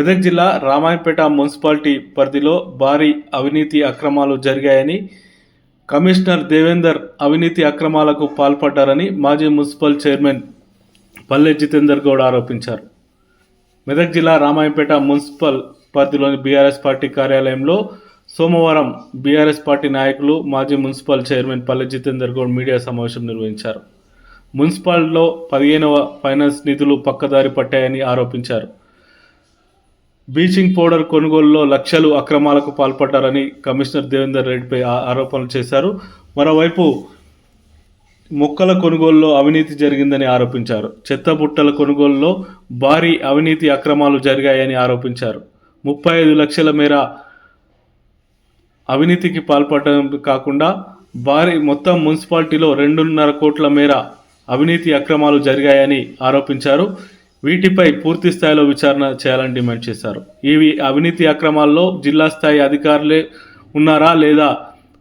మెదక్ జిల్లా రామాయంపేట మున్సిపాలిటీ పరిధిలో భారీ అవినీతి అక్రమాలు జరిగాయని కమిషనర్ దేవేందర్ అవినీతి అక్రమాలకు పాల్పడ్డారని మాజీ మున్సిపల్ చైర్మన్ పల్లె జితేందర్ గౌడ్ ఆరోపించారు. మెదక్ జిల్లా రామాయంపేట మున్సిపల్ పరిధిలోని బీఆర్ఎస్ పార్టీ కార్యాలయంలో సోమవారం బీఆర్ఎస్ పార్టీ నాయకులు మాజీ మున్సిపల్ చైర్మన్ పల్లె జితేందర్ గౌడ్ మీడియా సమావేశం నిర్వహించారు. మున్సిపాలిటీలో పదిహేనవ ఫైనాన్స్ నిధులు పక్కదారి పట్టాయని ఆరోపించారు. బ్లీచింగ్ పౌడర్ కొనుగోలులో లక్షలు అక్రమాలకు పాల్పడ్డారని కమిషనర్ దేవేందర్ రెడ్డిపై ఆ- ఆరోపణలు చేశారు. మరోవైపు మొక్కల కొనుగోలులో అవినీతి జరిగిందని ఆరోపించారు. చెత్త బుట్టల కొనుగోలులో భారీ అవినీతి అక్రమాలు జరిగాయని ఆరోపించారు. ముప్పై ఐదు లక్షల మేర అవినీతికి పాల్పడడం కాకుండా భారీ మొత్తం మున్సిపాలిటీలో రెండున్నర కోట్ల మేర అవినీతి అక్రమాలు జరిగాయని ఆరోపించారు. వీటిపై పూర్తి స్థాయిలో విచారణ చేయాలని డిమాండ్ చేశారు. ఇవి అవినీతి అక్రమాల్లో జిల్లా స్థాయి అధికారులే ఉన్నారా లేదా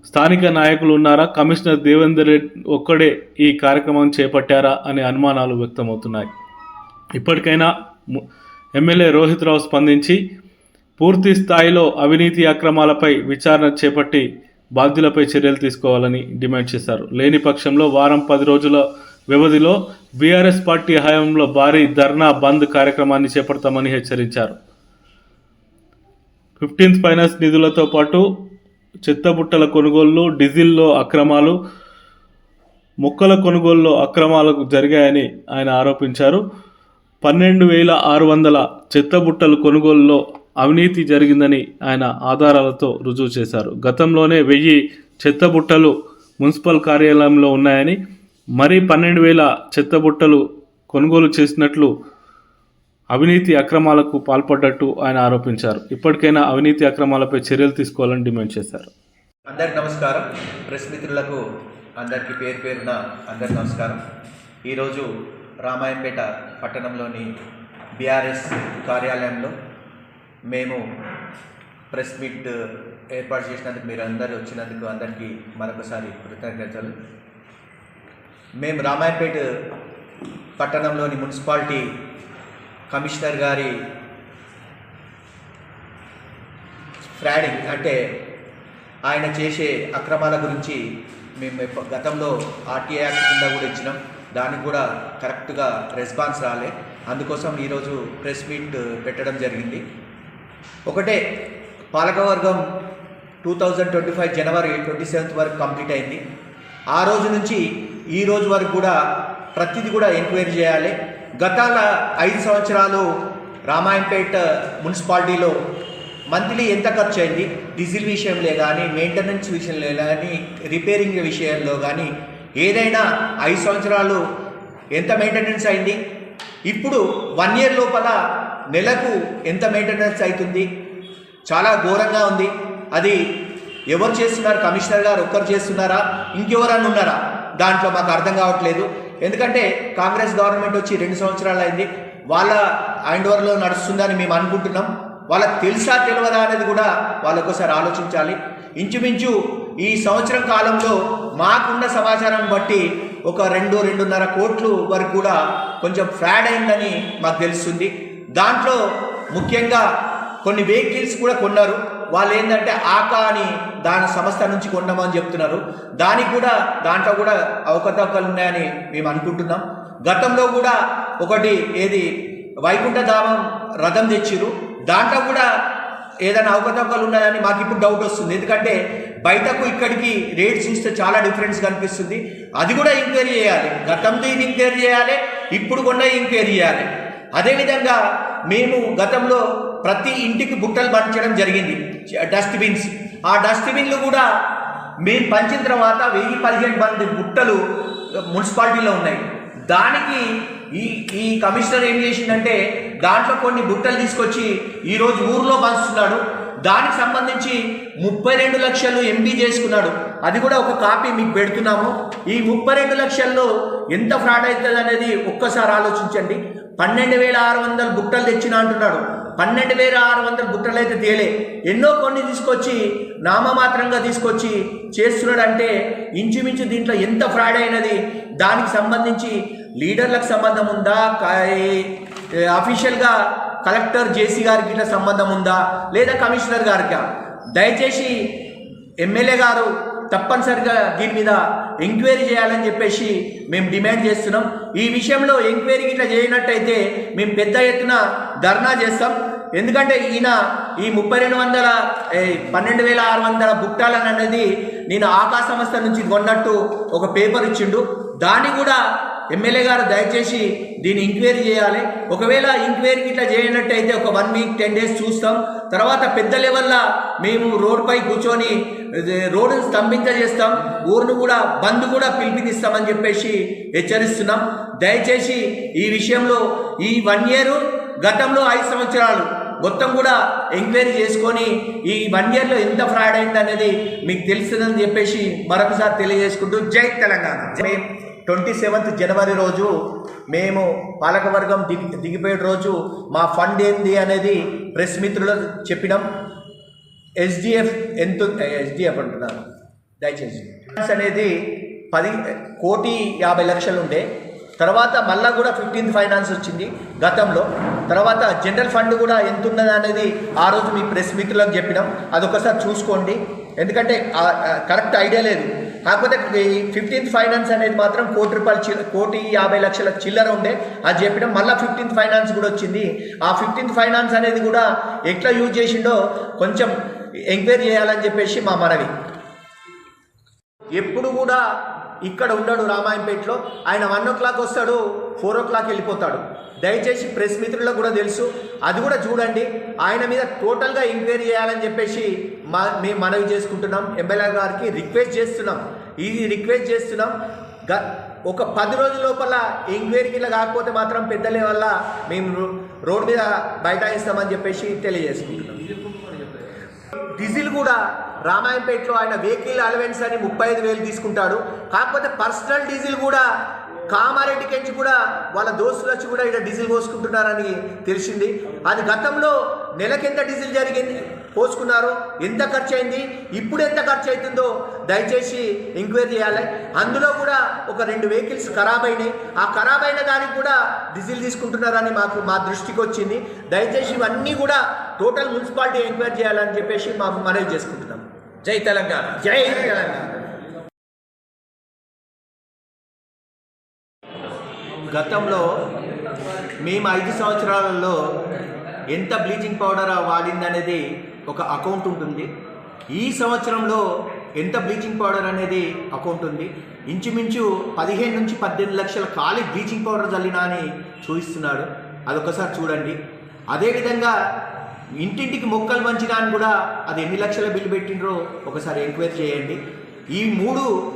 స్థానిక నాయకులు ఉన్నారా? కమిషనర్ దేవేందర్ రెడ్డి ఒక్కడే ఈ కార్యక్రమం చేపట్టారా అనే అనుమానాలు వ్యక్తమవుతున్నాయి. ఇప్పటికైనా ఎమ్మెల్యే రోహిత్ రావు స్పందించి పూర్తి స్థాయిలో అవినీతి అక్రమాలపై విచారణ చేపట్టి బాధ్యులపై చర్యలు తీసుకోవాలని డిమాండ్ చేశారు. లేని పక్షంలో వారం పది రోజుల వ్యవధిలో బీఆర్ఎస్ పార్టీ హయాంలో భారీ ధర్నా బంద్ కార్యక్రమాన్ని చేపడతామని హెచ్చరించారు. ఫిఫ్టీన్త్ ఫైనాన్స్ నిధులతో పాటు చెత్తబుట్టల కొనుగోళ్ళు డీజిల్లో అక్రమాలు మొక్కల కొనుగోలులో అక్రమాలకు జరిగాయని ఆయన ఆరోపించారు. పన్నెండు వేల ఆరు వందల చెత్తబుట్టలు కొనుగోలులో అవినీతి జరిగిందని ఆయన ఆధారాలతో రుజువు చేశారు. గతంలోనే వెయ్యి చెత్తబుట్టలు మున్సిపల్ కార్యాలయంలో ఉన్నాయని మరీ పన్నెండు వేల చెత్తబుట్టలు కొనుగోలు చేసినట్లు అవినీతి అక్రమాలకు పాల్పడ్డట్టు ఆయన ఆరోపించారు. ఇప్పటికైనా అవినీతి అక్రమాలపై చర్యలు తీసుకోవాలని డిమాండ్ చేశారు. అందరికి నమస్కారం. ప్రెస్ మిత్రులకు అందరికీ పేరు పేరున అందరికి నమస్కారం. ఈరోజు రామాయంపేట పట్టణంలోని బీఆర్ఎస్ కార్యాలయంలో మేము ప్రెస్ మీట్ ఏర్పాటు చేసినందుకు మీరు అందరూ వచ్చినందుకు అందరికీ మరొకసారి కృతజ్ఞతలు. మేము రామాయపేట పట్టణంలోని మున్సిపాలిటీ కమిషనర్ గారి ఫ్రాడింగ్ అంటే ఆయన చేసే అక్రమాల గురించి మేము గతంలో ఆర్టీఐ యాక్ట్ కింద కూడా ఇచ్చినాం. దానికి కూడా కరెక్ట్గా రెస్పాన్స్ రాలే. అందుకోసం ఈరోజు ప్రెస్ మీట్ పెట్టడం జరిగింది. ఒకటే పాలకవర్గం two thousand twenty five January twenty seventh వరకు కంప్లీట్ అయింది. ఆ రోజు నుంచి ఈ రోజు వరకు కూడా ప్రతిదీ కూడా ఎంక్వైరీ చేయాలి. గతాల ఐదు సంవత్సరాలు రామాయంపేట మున్సిపాలిటీలో మంత్లీ ఎంత ఖర్చు అయింది? డీజిల్ విషయంలో కానీ మెయింటెనెన్స్ విషయంలో కానీ రిపేరింగ్ విషయంలో కానీ ఏదైనా ఐదు సంవత్సరాలు ఎంత మెయింటెనెన్స్ అయింది? ఇప్పుడు వన్ ఇయర్ లోపల నెలకు ఎంత మెయింటెనెన్స్ అవుతుంది చాలా ఘోరంగా ఉంది. అది ఎవరు చేస్తున్నారు? కమిషనర్ గారు ఒక్కరు చేస్తున్నారా? ఇంకెవరన్నా ఉన్నారా? దాంట్లో మాకు అర్థం కావట్లేదు. ఎందుకంటే కాంగ్రెస్ గవర్నమెంట్ వచ్చి రెండు సంవత్సరాలు అయింది. వాళ్ళ హ్యాండ్ ఓవర్లో నడుస్తుందని మేము అనుకుంటున్నాం. వాళ్ళకి తెలుసా తెలియదా అనేది కూడా వాళ్ళు ఒకసారి ఆలోచించాలి. ఇంచుమించు ఈ సంవత్సరం కాలంలో మాకున్న సమాచారం బట్టి ఒక రెండు రెండున్నర కోట్లు వరకు కూడా కొంచెం ఫ్రాడ్ అయిందని మాకు తెలుస్తుంది. దాంట్లో ముఖ్యంగా కొన్ని వెహికల్స్ కూడా కొన్నారు. వాళ్ళు ఏంటంటే ఆకా అని దాని సంస్థ నుంచి కొండమని చెప్తున్నారు. దానికి కూడా దాంట్లో కూడా అవకతవకలు ఉన్నాయని మేము అనుకుంటున్నాం. గతంలో కూడా ఒకటి ఏది వైకుంఠధామం రథం తెచ్చిరు దాంట్లో కూడా ఏదైనా అవకతవకలు ఉన్నాయని మాకు ఇప్పుడు డౌట్ వస్తుంది. ఎందుకంటే బయటకు ఇక్కడికి రేట్ చూస్తే చాలా డిఫరెన్స్ కనిపిస్తుంది. అది కూడా ఎంక్వైరీ చేయాలి. గతంతో ఇది ఎంక్వైరీ చేయాలి ఇప్పుడు కూడా ఎంక్వైరీ చేయాలి. అదేవిధంగా మేము గతంలో ప్రతి ఇంటికి బుట్టలు పంచడం జరిగింది. డస్ట్బిన్స్. ఆ డస్ట్బిన్లు కూడా మేము పంచిన తర్వాత వెయ్యి పదిహేను మంది బుట్టలు మున్సిపాలిటీలో ఉన్నాయి. దానికి ఈ ఈ కమిషనర్ ఏం చేసిందంటే దాంట్లో కొన్ని బుట్టలు తీసుకొచ్చి ఈరోజు ఊర్లో పంచుతున్నాడు. దానికి సంబంధించి ముప్పై రెండు లక్షలు ఎంపీ చేసుకున్నాడు. అది కూడా ఒక కాపీ మీకు పెడుతున్నాము. ఈ ముప్పై రెండు లక్షల్లో ఎంత ఫ్రాడ్ అవుతుంది అనేది ఒక్కసారి ఆలోచించండి. పన్నెండు వేల ఆరు వందల బుట్టలు తెచ్చిన అంటున్నాడు. పన్నెండు వేల ఆరు వందల బుట్టలు అయితే తేలే. ఎన్నో కొన్ని తీసుకొచ్చి నామమాత్రంగా తీసుకొచ్చి చేస్తున్నాడంటే ఇంచుమించు దీంట్లో ఎంత ఫ్రాడ్ అయినది? దానికి సంబంధించి లీడర్లకు సంబంధం ఉందా? అఫీషియల్గా కలెక్టర్ జేసీ గారికి ఇట్లా సంబంధం ఉందా? లేదా కమిషనర్ గారికి? దయచేసి ఎమ్మెల్యే గారు తప్పనిసరిగా దీని మీద ఎంక్వైరీ చేయాలని చెప్పేసి మేము డిమాండ్ చేస్తున్నాం. ఈ విషయంలో ఎంక్వైరీ ఇట్లా చేయనట్టయితే మేము పెద్ద ఎత్తున ధర్నా చేస్తాం. ఎందుకంటే ఈయన ఈ ముప్పై రెండు వందల పన్నెండు వేల ఆరు వందల బుక్టాలని అనేది నేను ఆకాశ సంస్థ నుంచి కొన్నట్టు ఒక పేపర్ ఇచ్చిండు. దాన్ని కూడా ఎమ్మెల్యే గారు దయచేసి దీన్ని ఎంక్వైరీ చేయాలి. ఒకవేళ ఎంక్వైరీకి ఇట్లా చేయనట్టయితే ఒక వన్ వీక్ టెన్ డేస్ చూస్తాం. తర్వాత పెద్ద లెవెల్లో మేము రోడ్డుపై కూర్చొని రోడ్డును స్తంభించజేస్తాం ఊరును కూడా బంద్ కూడా పిలిపిదిస్తామని చెప్పేసి హెచ్చరిస్తున్నాం. దయచేసి ఈ విషయంలో ఈ వన్ ఇయర్ గతంలో ఐదు సంవత్సరాలు మొత్తం కూడా ఎంక్వైరీ చేసుకొని ఈ వన్ ఇయర్లో ఎంత ఫ్రాడ్ అయింది అనేది మీకు తెలుస్తుందని చెప్పేసి మరొకసారి తెలియజేసుకుంటూ జై తెలంగాణ. ట్వంటీ సెవెంత్ జనవరి రోజు మేము పాలకవర్గం దిగి దిగిపోయే రోజు మా ఫండ్ ఏంది అనేది ప్రెస్ మిత్రులు చెప్పినాం. ఎస్డిఎఫ్ ఎంత ఎస్డిఎఫ్ అంటున్నాను దయచేసి. అనేది పది కోటి యాభై లక్షలు ఉండే. తర్వాత మళ్ళా కూడా ఫిఫ్టీన్త్ ఫైనాన్స్ వచ్చింది గతంలో. తర్వాత జనరల్ ఫండ్ కూడా ఎంత ఉన్నది అనేది ఆ రోజు మీ ప్రెస్ మిత్రులకు చెప్పినాం. అదొకసారి చూసుకోండి. ఎందుకంటే కరెక్ట్ ఐడియా లేదు. కాకపోతే ఫిఫ్టీన్త్ ఫైనాన్స్ అనేది మాత్రం కోటి రూపాయలు చిల్ల కోటి యాభై లక్షల చిల్లర ఉండే. అది చెప్పడం మళ్ళీ ఫిఫ్టీన్త్ ఫైనాన్స్ కూడా వచ్చింది. ఆ ఫిఫ్టీన్త్ ఫైనాన్స్ అనేది కూడా ఎట్లా యూజ్ చేసిండో కొంచెం ఎంక్వైరీ చేయాలని చెప్పేసి మా మనవి. ఎప్పుడు కూడా ఇక్కడ ఉండడు రామాయంపేటలో ఆయన వన్ ఓ క్లాక్ వస్తాడు ఫోర్ ఓ క్లాక్ వెళ్ళిపోతాడు. దయచేసి ప్రెస్ మిత్రులకు కూడా తెలుసు. అది కూడా చూడండి. ఆయన మీద టోటల్గా ఎంక్వైరీ చేయాలని చెప్పేసి మా మేము మనవి చేసుకుంటున్నాం. ఎమ్మెల్యే గారికి రిక్వెస్ట్ చేస్తున్నాం. ఇది రిక్వెస్ట్ చేస్తున్నాం. గ ఒక పది రోజుల లోపల ఎంక్వైరీకి ఇలా కాకపోతే మాత్రం పెద్దలే వల్ల మేము రో- రోడ్ మీద బైఠాయిస్తామని చెప్పేసి తెలియజేసుకుంటున్నాం. డీజిల్ కూడా రామాయంపేటలో ఆయన వెహికల్ అలవెన్స్ అని ముప్పై ఐదు వేలు తీసుకుంటాడు. కాకపోతే పర్సనల్ డీజిల్ కూడా కామారెడ్డికి నుంచి కూడా వాళ్ళ దోస్తులు వచ్చి కూడా ఇక్కడ డీజిల్ పోసుకుంటున్నారని తెలిసింది. అది గతంలో నెలకెంత డీజిల్ జరిగింది. పోసుకున్నారు? ఎంత ఖర్చు అయింది ఇప్పుడు ఎంత ఖర్చు అవుతుందో దయచేసి ఎంక్వైరీ చేయాలి. అందులో కూడా ఒక రెండు వెహికల్స్ ఖరాబ్ అయినాయి ఆ ఖరాబ్ అయిన దానికి కూడా డీజిల్ తీసుకుంటున్నారని మాకు మా దృష్టికి వచ్చింది. దయచేసి ఇవన్నీ కూడా టోటల్ మున్సిపాలిటీ ఎంక్వైరీ చేయాలని చెప్పేసి మా మనవి చేసుకుంటున్నాం. జై తెలంగాణ. జై తెలంగాణ. గతంలో మేము ఐదు సంవత్సరాలలో ఎంత బ్లీచింగ్ పౌడర్ వాడిందనేది ఒక అకౌంట్ ఉంటుంది. ఈ సంవత్సరంలో ఎంత బ్లీచింగ్ పౌడర్ అనేది అకౌంట్ ఉంది? ఇంచుమించు పదిహేను నుంచి పద్దెనిమిది లక్షల ఖాళీ బ్లీచింగ్ పౌడర్ చల్లినా అని చూపిస్తున్నాడు. అదొకసారి చూడండి. అదేవిధంగా ఇంటింటికి మొక్కలు వంచినా అని కూడా అది ఎన్ని లక్షల బిల్లు పెట్టిండ్రో ఒకసారి ఎంక్వైరీ చేయండి. ఈ మూడు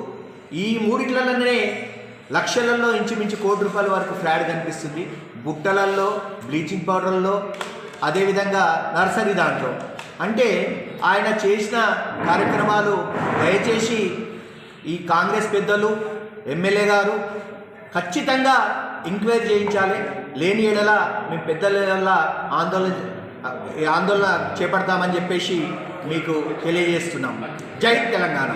ఈ మూడిట్లలోనే లక్షలలో ఇంచుమించు కోటి రూపాయల వరకు ఫ్రాడ్ కనిపిస్తుంది. బుట్టలల్లో బ్లీచింగ్ పౌడర్లో అదేవిధంగా నర్సరీ దాంట్లో. అంటే ఆయన చేసిన కార్యక్రమాలు దయచేసి ఈ కాంగ్రెస్ పెద్దలు ఎమ్మెల్యే గారు ఖచ్చితంగా ఎంక్వైరీ చేయించాలి. లేని ఎడల మేము పెద్దల ఆందోళన ఆందోళన చేపడతామని చెప్పేసి మీకు తెలియజేస్తున్నాం. జై తెలంగాణ.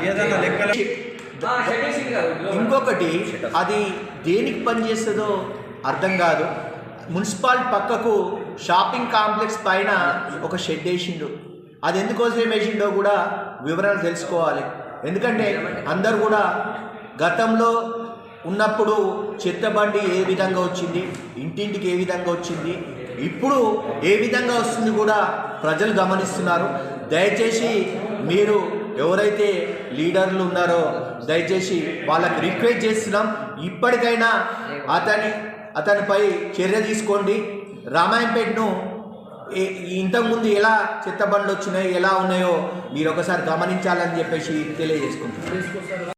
ఇంకొకటి అది దేనికి పనిచేస్తుందో అర్థం కాదు. మున్సిపాలిటీ పక్కకు షాపింగ్ కాంప్లెక్స్ పైన ఒక షెడ్ వేసిండు. అది ఎందుకోసం వేసిండో కూడా వివరాలు తెలుసుకోవాలి. ఎందుకంటే అందరు కూడా గతంలో ఉన్నప్పుడు చెత్త బండి ఏ విధంగా వచ్చింది ఇంటింటికి ఏ విధంగా వచ్చింది ఇప్పుడు ఏ విధంగా వస్తుంది కూడా ప్రజలు గమనిస్తున్నారు. దయచేసి మీరు ఎవరైతే లీడర్లు ఉన్నారో దయచేసి వాళ్ళకి రిక్వెస్ట్ చేస్తున్నాం. ఇప్పటికైనా అతని అతనిపై చర్య తీసుకోండి. రామాయంపేటను ఇంతకుముందు ఎలా చెత్త బండ్లు వచ్చినాయో ఎలా ఉన్నాయో మీరు ఒకసారి గమనించాలని చెప్పేసి తెలియజేసుకుంటున్నాం